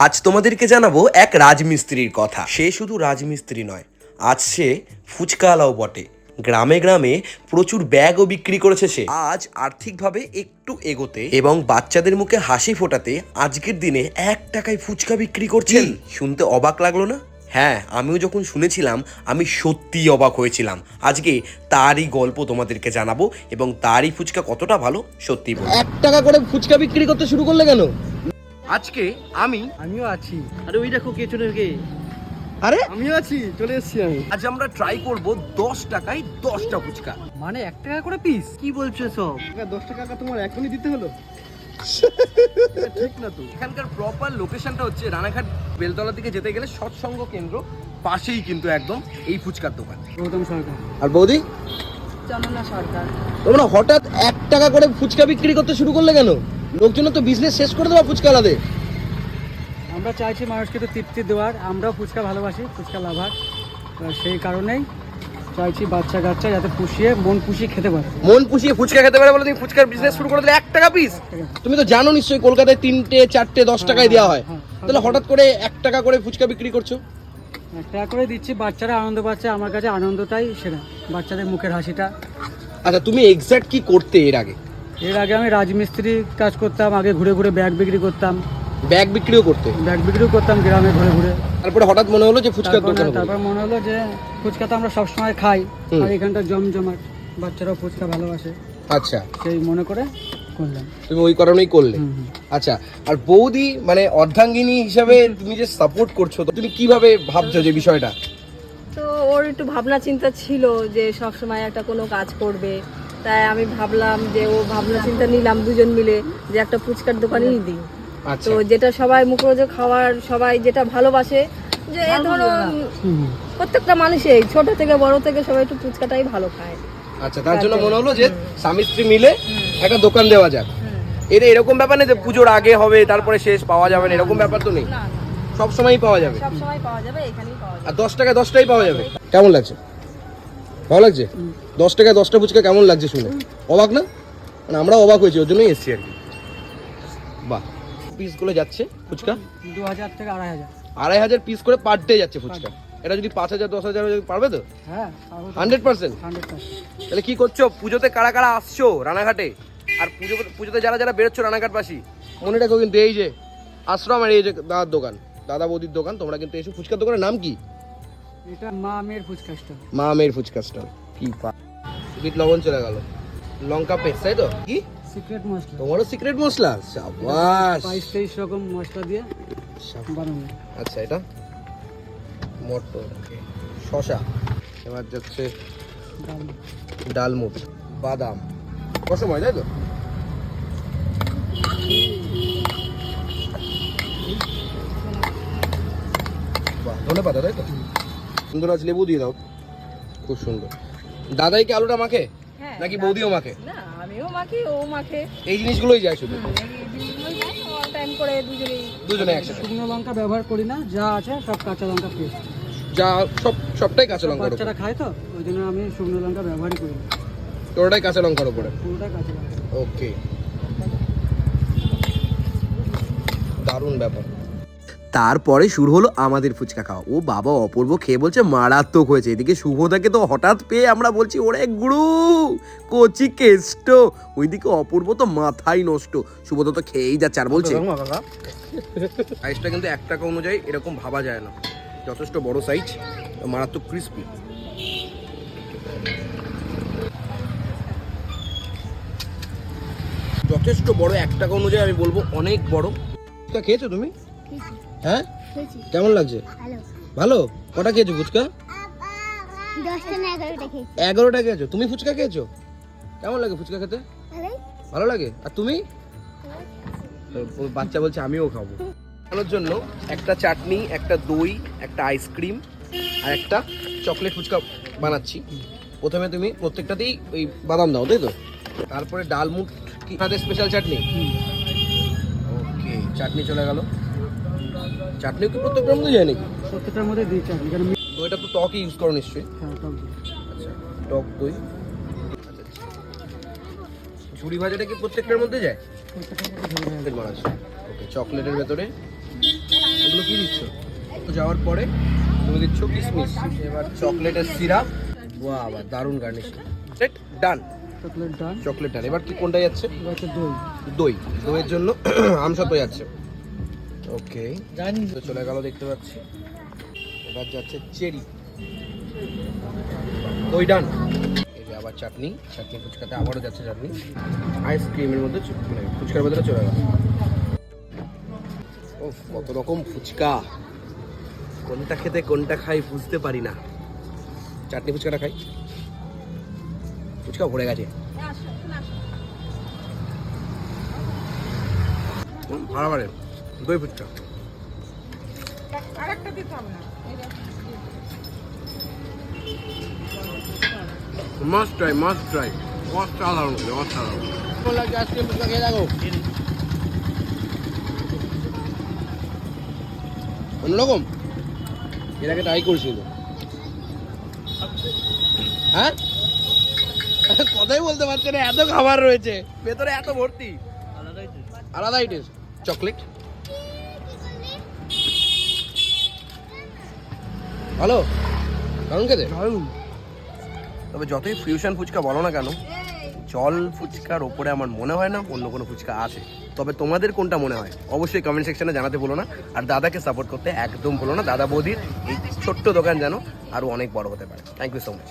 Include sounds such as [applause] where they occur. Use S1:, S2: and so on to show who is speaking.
S1: আজ তোমাদেরকে জানাব এক রাজমিস্ত্রির কথা। সে শুধু রাজমিস্ত্রি নয় আজ সে ফুচকাওয়ালাও বটে। গ্রামে গ্রামে প্রচুর ব্যাগও বিক্রি করেছে সে। আজ আর্থিকভাবে একটু এগোতে এবং বাচ্চাদের মুখে হাসি ফোটাতে আজকের দিনে এক টাকায় ফুচকা বিক্রি করছেন। শুনতে অবাক লাগল না? হ্যাঁ আমিও যখন শুনেছিলাম আমি সত্যিই অবাক হয়েছিলাম। আজকে তারই গল্প তোমাদেরকে জানাব এবং তারই ফুচকা কতটা ভালো সত্যি
S2: এক টাকা করে ফুচকা বিক্রি করতে শুরু করলে কেন?
S1: আজকে আমি
S3: আমিও আছি। আরে ওই দেখো কে চলে গে
S2: আরে?
S3: আমিও আছি চলে এসেছি আমি।
S1: আজ আমরা ট্রাই করব দশ টাকায় দশটা ফুচকা।
S3: মানে এক টাকা করে পিস কি বলছো সব
S2: দশ টাকা তোমার এখনই দিতে হলো? [laughs]
S3: ঠিক না তো।
S1: এখানকার প্রপার লোকেশনটা হচ্ছে রানাঘাট বেলতলা থেকে যেতে গেলে সৎসঙ্গ কেন্দ্র পাশেই কিন্তু একদম এই ফুচকার দোকান।
S3: গৌতম সরকার।
S2: আর বৌদি?
S4: চন্দনা সরকার।
S2: তোমরা হঠাৎ এক টাকা করে ফুচকা বিক্রি করতে শুরু করলে কেন? লোকজন তো বিজনেস শেষ করে দেওয়া ফুচকা আলাদে।
S3: আমরা চাইছি মানুষকে তো তৃপ্তি দেওয়ার আমরাও ফুচকা ভালোবাসি ফুচকা লাভার। সেই কারণেই চাইছি বাচ্চা কাচ্চা যাতে পুষিয়ে মন পুষিয়ে খেতে পারে।
S2: মন পুষিয়ে ফুচকা খেতে পারে বলে তুমি ফুচকার বিজনেস শুরু করে দিলে এক টাকা পিস তুমি তো জানো নিশ্চয়ই কলকাতায় তিনটে চারটে দশ টাকায় দেওয়া হয়
S3: হ্যাঁ,
S2: তাহলে হঠাৎ করে এক টাকা করে ফুচকা বিক্রি করছ?
S3: এক টাকা করে দিচ্ছি বাচ্চারা আনন্দ পাচ্ছে আমার কাছে আনন্দটাই সেরা। বাচ্চাদের মুখের হাসিটা।
S2: আচ্ছা তুমি এক্স্যাক্ট কি করতে এর আগে?
S3: এর আগে আমি রাজমিস্ত্রি কাজ করতাম আগে ঘুরে ঘুরে ব্যাগ বিক্রি করতাম।
S2: ব্যাগ বিক্রিও করতে?
S3: ব্যাগ বিক্রিও করতাম গ্রামে ঘুরে ঘুরে।
S2: তারপরে হঠাৎ মনে হলো যে ফুচকার
S3: তারপরে
S2: দোকান
S3: তারপর মনে হলো যে ফুচকা তো আমরা সবসময় খাই। আর এখানটা জমজমাট। বাচ্চারাও ফুচকা ভালোবাসে।
S2: আচ্ছা।
S3: সেই মনে করে করলাম।
S2: তুমি ওই কারণেই করলে। আচ্ছা আর বৌদি মানে অর্ধাঙ্গিনী হিসাবে তুমি যে সাপোর্ট করছ তো তুমি কীভাবে ভাবছ যে বিষয়টা?
S4: তো ওর একটু ভাবনা চিন্তা ছিল যে সব সময় একটা কোনো কাজ করবে। তাই আমি ভাবলাম যে ও ভাবনা চিন্তা নিলাম দুজন মিলে যে একটা ফুচকার দোকানই দিই।
S2: আচ্ছা।
S4: তো যেটা সবাই মুখরোজ খাওয়ার সবাই যেটা ভালোবাসে যে এ ধরো প্রত্যেকটা মানুষই ছোট থেকে বড় থেকে সবাই একটু ফুচকাটাই ভালো খায়।
S2: আচ্ছা তার জন্য মনে হলো যে স্বামী স্ত্রী মিলে একটা দোকান দেওয়া যাক। এটা এরকম ব্যাপার নেই যে পুজোর আগে হবে তারপরে শেষ পাওয়া যাবে না এরকম ব্যাপার তো নেই। সব সময়ই পাওয়া যাবে।
S4: সব সময় পাওয়া যাবে এখানেই পাওয়া যাবে।
S2: আর দশ টাকায় দশটাই পাওয়া যাবে। কেমন লাগছে? ভালো লাগছে? দশ টাকায় দশটা ফুচকা কেমন লাগছে শুনে? অবাক না? মানে আমরা অবাক হয়েছি ওর জন্যই এসছি আর কি। বাহ। পিসগুলো যাচ্ছে ফুচকা?
S3: দু হাজার থেকে আড়াই হাজার।
S2: আড়াই হাজার পিস করে পার ডে যাচ্ছে ফুচকা। এটা যদি পাঁচ হাজার দশ হাজার যদি পারবে তো?
S3: হ্যাঁ
S2: হান্ড্রেড পার্সেন্ট?
S3: Hundred percent.
S2: তাহলে কি করছ? পুজোতে কারা কারা আসছো রানাঘাটে? আর পুজো পুজোতে যারা যারা বেরোচ্ছ রানাঘাটবাসী মনে রাখো কিন্তু এই যে আশ্রম আর এই যে দাদার দোকান দাদা বৌদির দোকান তোমরা কিন্তু এসো। ফুচকার দোকানের নাম কি?
S3: এটা মা মেয়ের ফুচকা স্টল।
S2: মা মেয়ের ফুচকা স্টল। কি পা বিট লবণ চলে গেল। লঙ্কা পেস্ট তাই তো? কি?
S3: সিক্রেট মশলা।
S2: তোমারও সিক্রেট মশলা? সাবাস।
S3: বাইশ তেইশ রকম মশলা দিয়ে। বানানো
S2: আচ্ছা এটা? মটর শশা এবার যাচ্ছে
S3: ডাল।
S2: ডালমুট বাদাম। রসময় তাই তো? বাহ ধনে পাতা তাই তো? সুন্দর আছে লেবু দিয়ে দাও। খুব সুন্দর। দাদাই কি আলুটা মাখে?
S4: হ্যাঁ
S2: নাকি বৌদিও মাখে?
S4: না আমিও মাখি ও মাখে।
S2: এই জিনিসগুলোই যায় শুধু?
S4: টাইম
S2: দুজনে একসাথে?
S3: শুকনো লঙ্কা ব্যবহার করি না যা আছে সব কাঁচা লঙ্কা পেস্ট।
S2: যা সব সবটাই কাঁচা লঙ্কার উপর?
S3: বাচ্চারা খায় তো ওই জন্য আমি শুকনো লঙ্কা ব্যবহারই করি না।
S2: পুরোটাই কাঁচা লঙ্কার উপরে?
S3: পুরোটা কাঁচা লঙ্কা।
S2: ওকে। দারুণ ব্যাপার।
S1: তারপরে শুরু হলো আমাদের ফুচকা খাওয়া। ও বাবা অপূর্ব খেয়ে বলছে মারাত্মক হয়েছে। এদিকে শুভদাকে তো হঠাৎ পেয়ে আমরা বলছি ওরে গুরু কচি কেষ্ট। ওইদিকে অপূর্ব তো মাথাই নষ্ট। শুভদা তো খেয়েই যাচ্ছে আর বলছে
S2: সাইজটা কিন্তু এক টাকা অনুযায়ী এরকম ভাবা যায় না। যথেষ্ট বড় সাইজ মারাত্মক ক্রিস্পি যথেষ্ট বড় এক টাকা অনুযায়ী আমি বলব অনেক বড়। ফুচকা খেয়েছো তুমি? হ্যাঁ? কেমন লাগছে? ভালো। কটা খেয়েছো ফুচকা?
S5: এগারোটা খেয়েছি।
S2: তুমি ফুচকা খেয়েছো? কেমন লাগে ফুচকা খেতে? ভালো লাগে? আর তুমি? বাচ্চা বলছে আমিও খাব। খাওয়ানোর জন্য একটা চাটনি একটা দই একটা আইসক্রিম আর একটা চকলেট ফুচকা বানাচ্ছি। প্রথমে তুমি প্রত্যেকটাতেই ওই বাদাম দাও তাই তো? তারপরে ডালমুট কি? স্পেশাল চাটনি? ওকে চাটনি চলে গেল। চাটনিও কি প্রত্যেকটার মধ্যে যায় নাকি?
S3: প্রত্যেকটার মধ্যে দিয়েছি আপনি কারণ
S2: দইটা তো টকই ইউজ করো নিশ্চয়ই।
S3: হ্যাঁ টক দিই।
S2: আচ্ছা টক দই। ঝুড়ি ভাজাটা কি প্রত্যেকটার মধ্যে যায়?
S3: প্রত্যেকটার মধ্যে
S2: চকলেট ওকে চকলেটের ভেতরে। এগুলো কি দিচ্ছ? তো যাওয়ার পরে তুমি দিচ্ছ কিসমিস। এবার চকলেটের সিরাপ বাহ আবার দারুণ garnish done
S3: chocolate done
S2: chocolate done এবার কি কোনটা যাচ্ছে?
S3: দই।
S2: দই। দইয়ের জন্য [clears throat] আমসত্ব যাচ্ছে। ওকে, জানি। তো চলে গেল, দেখতে পাচ্ছি। এবার যাচ্ছে চেরি। দই ডান। এই যে আবার চাটনি চাটনি ফুচকাতে আবারও যাচ্ছে চাটনি। আইসক্রিমের মধ্যে মানে ফুচকার বদলে চলে গেল। ও কত রকম ফুচকা। কোনটা খেতে, কোনটা খাই বুঝতে পারি না। চাটনি ফুচকাটা খাই। ফুচকা ভরে গেছে। বাড়াবাড়ে দই fuchka must try must try অসাধারণ অসাধারণ। খেয়ে দেখো অন্যরকম? এর আগে ট্রাই করেছিল হ্যাঁ? কথাই বলতে পারছে না এত খাবার রয়েছে। ভেতরে এত ভর্তি। আলাদাই টেস্ট চকলেট? ভালো? দারুণ। খেতে তবে যতই ফিউশন ফুচকা বলো না কেন জল ফুচকার ওপরে আমার মনে হয় না অন্য কোনো ফুচকা আছে। তবে তোমাদের কোনটা মনে হয়? অবশ্যই কমেন্ট সেকশনে জানাতে বলো না। আর দাদাকে সাপোর্ট করতে একদম বলো না। দাদা বৌদির এই ছোট্ট দোকান যেন আরও অনেক বড় হতে পারে। Thank you so much